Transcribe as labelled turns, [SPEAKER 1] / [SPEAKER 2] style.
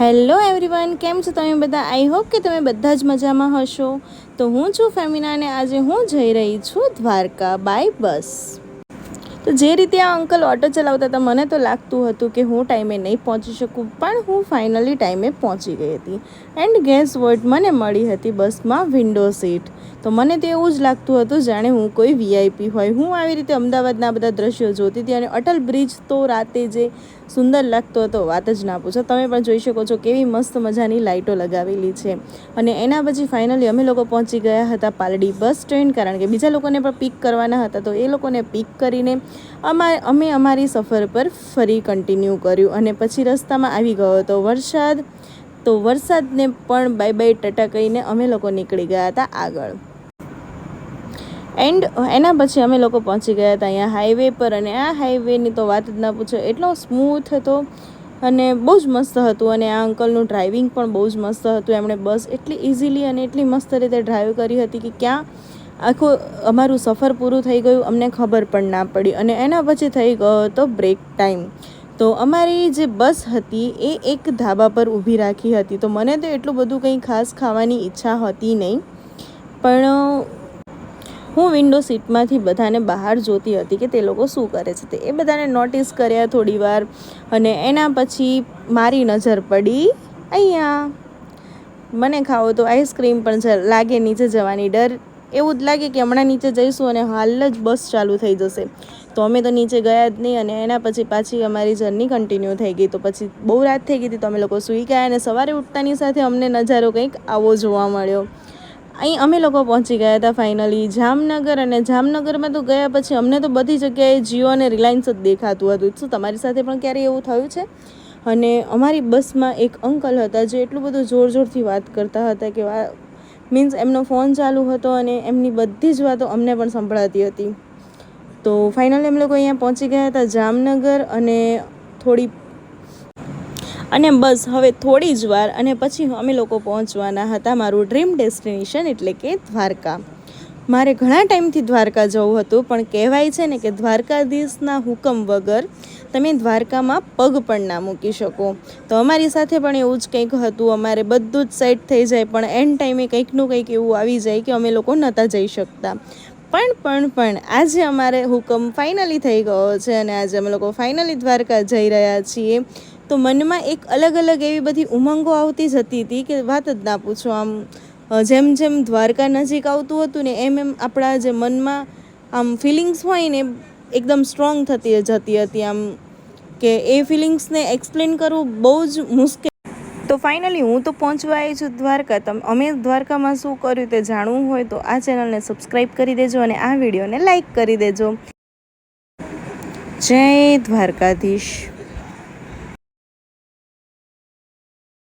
[SPEAKER 1] Hello everyone, કેમ છો તમે બધા? આઈ હોપ કે તમે બધા જ મજામાં હશો. તો હું છું ફેમિના અને આજે હું જઈ રહી છું દ્વારકા બાય બસ. તો જે રીતે આ અંકલ ઓટો ચલાવતા હતા, મને તો લાગતું હતું કે હું ટાઈમે નહીં પહોંચી શકું, પણ હું ફાઇનલી ટાઈમે પહોંચી ગઈ હતી. એન્ડ ગેસ વર્ડ મને મળી હતી બસમાં વિન્ડો સીટ. તો મને તો એવું જ લાગતું હતું, જાણે હું કોઈ વીઆઈપી હોય. હું આવી રીતે અમદાવાદના બધા દ્રશ્યો જોતી હતી અને અટલ બ્રિજ તો રાતે જે સુંદર લાગતો હતો, વાત જ ના પૂછો. તમે પણ જોઈ શકો છો કેવી મસ્ત મજાની લાઇટો લગાવેલી છે. અને એના પછી ફાઇનલી અમે લોકો પહોંચી ગયા હતા પાલડી બસ સ્ટેન્ડ, કારણ કે બીજા લોકોને પણ પિક કરવાના હતા, તો એ લોકોને પિક કરીને અમા, અમે અમારી સફર પર ફરી કન્ટિન્યુ કર્યું અને પછી રસ્તામાં આવી ગયો હતો વરસાદ. તો વરસાદને પણ બાય બાય ટટા કહીને અમે લોકો નીકળી ગયા હતા આગળ. એન્ડ એના પછી અમે લોકો પહોંચી ગયા હતા અહીંયા હાઈવે પર અને આ હાઈવેની તો વાત જ ના પૂછો, એટલો સ્મૂથ હતો અને બહુ જ મસ્ત હતું અને આ અંકલનું ડ્રાઇવિંગ પણ બહુ જ મસ્ત હતું. એમણે બસ એટલી ઇઝીલી અને એટલી મસ્ત રીતે ડ્રાઈવ કરી હતી કે ક્યાં આખું અમારું સફર પૂરું થઈ ગયું, અમને ખબર પણ ના પડી અને એના પછી થઈ ગયો હતો બ્રેક ટાઈમ તો અમારી જે બસ હતી એ એક ધાબા પર ઊભી રાખી હતી. તો મને તો એટલું બધું કંઈ ખાસ ખાવાની ઈચ્છા હતી નહીં. પણ, હું વિન્ડો સીટમાંથી બધાને બહાર જોતી હતી કે તે લોકો શું કરે છે તે. એ બધાને નોટિસ કર્યા થોડી વાર અને એના પછી મારી નજર પડી. અહીંયા. મને ખાવો તો આઈસ્ક્રીમ પણ લાગે નીચે જવાની ડર. એવું જ લાગે કે હમણાં નીચે જઈશું અને હાલ જ બસ ચાલુ થઈ જશે. તો અમે તો નીચે ગયા જ નહીં અને એના પછી પાછી અમારી જર્ની કન્ટિન્યુ થઈ ગઈ. તો પછી બહુ રાત થઈ ગઈ હતી તો અમે લોકો સૂઈ ગયા અને સવારે ઉઠતાની સાથે અમને નજારો કંઈક આવો જોવા મળ્યો. અહીં અમે લોકો પહોંચી ગયા હતા ફાઇનલી જામનગર અને જામનગરમાં તો ગયા પછી અમને તો બધી જગ્યાએ જીઓ અને રિલાયન્સ જ દેખાતું હતું. શું તમારી સાથે પણ ક્યારેય એવું થયું છે? અને અમારી બસમાં એક અંકલ હતા જે એટલું બધું જોર જોરથી વાત કરતા હતા કે મીન્સ એમનો ફોન ચાલુ હતો અને એમની બધી જ વાતો અમને પણ સંભળાતી હતી. તો ફાઇનલી અમે લોકો અહીંયા પહોંચી ગયા હતા જામનગર અને થોડી અને બસ હવે થોડી જ વાર અને પછી અમે લોકો પહોંચવાના હતા મારું ડ્રીમ ડેસ્ટિનેશન એટલે કે દ્વારકા. મારે ઘણા ટાઈમથી દ્વારકા જવું હતું પણ કહેવાય છે ને કે દ્વારકાધીશના હુકમ વગર તમે દ્વારકામાં પગ પણ ના મૂકી શકો. તો અમારી સાથે પણ એવું જ કંઈક હતું. અમારે બધું જ સેટ થઈ જાય, પણ એન્ડ ટાઈમે કંઈકનું કંઈક એવું આવી જાય કે અમે લોકો નહોતા જઈ શકતા. પણ પણ પણ આજે અમારે હુકમ ફાઇનલી થઈ ગયો છે અને આજે અમે લોકો ફાઇનલી દ્વારકા જઈ રહ્યા છીએ. તો મનમાં એક અલગ અલગ એવી બધી ઉમંગો આવતી જતી હતી કે વાત જ ના પૂછો આમ જેમ જેમ દ્વારકા નજીક આવતું હતું ને એમ એમ આપણા જે મનમાં આમ ફિલિંગ્સ હોય ને, એકદમ સ્ટ્રોંગ થતી જતી હતી આમ કે એ ફિલિંગ્સને એક્સપ્લેન કરવું બહુ જ મુશ્કેલ. તો ફાઇનલી હું તો પહોંચવા આવી છું દ્વારકા. તમે, અમે દ્વારકામાં શું કર્યું તે જાણવું હોય તો આ ચેનલને સબસ્ક્રાઈબ કરી દેજો અને આ વિડીયોને લાઈક કરી દેજો. જય દ્વારકાધીશ.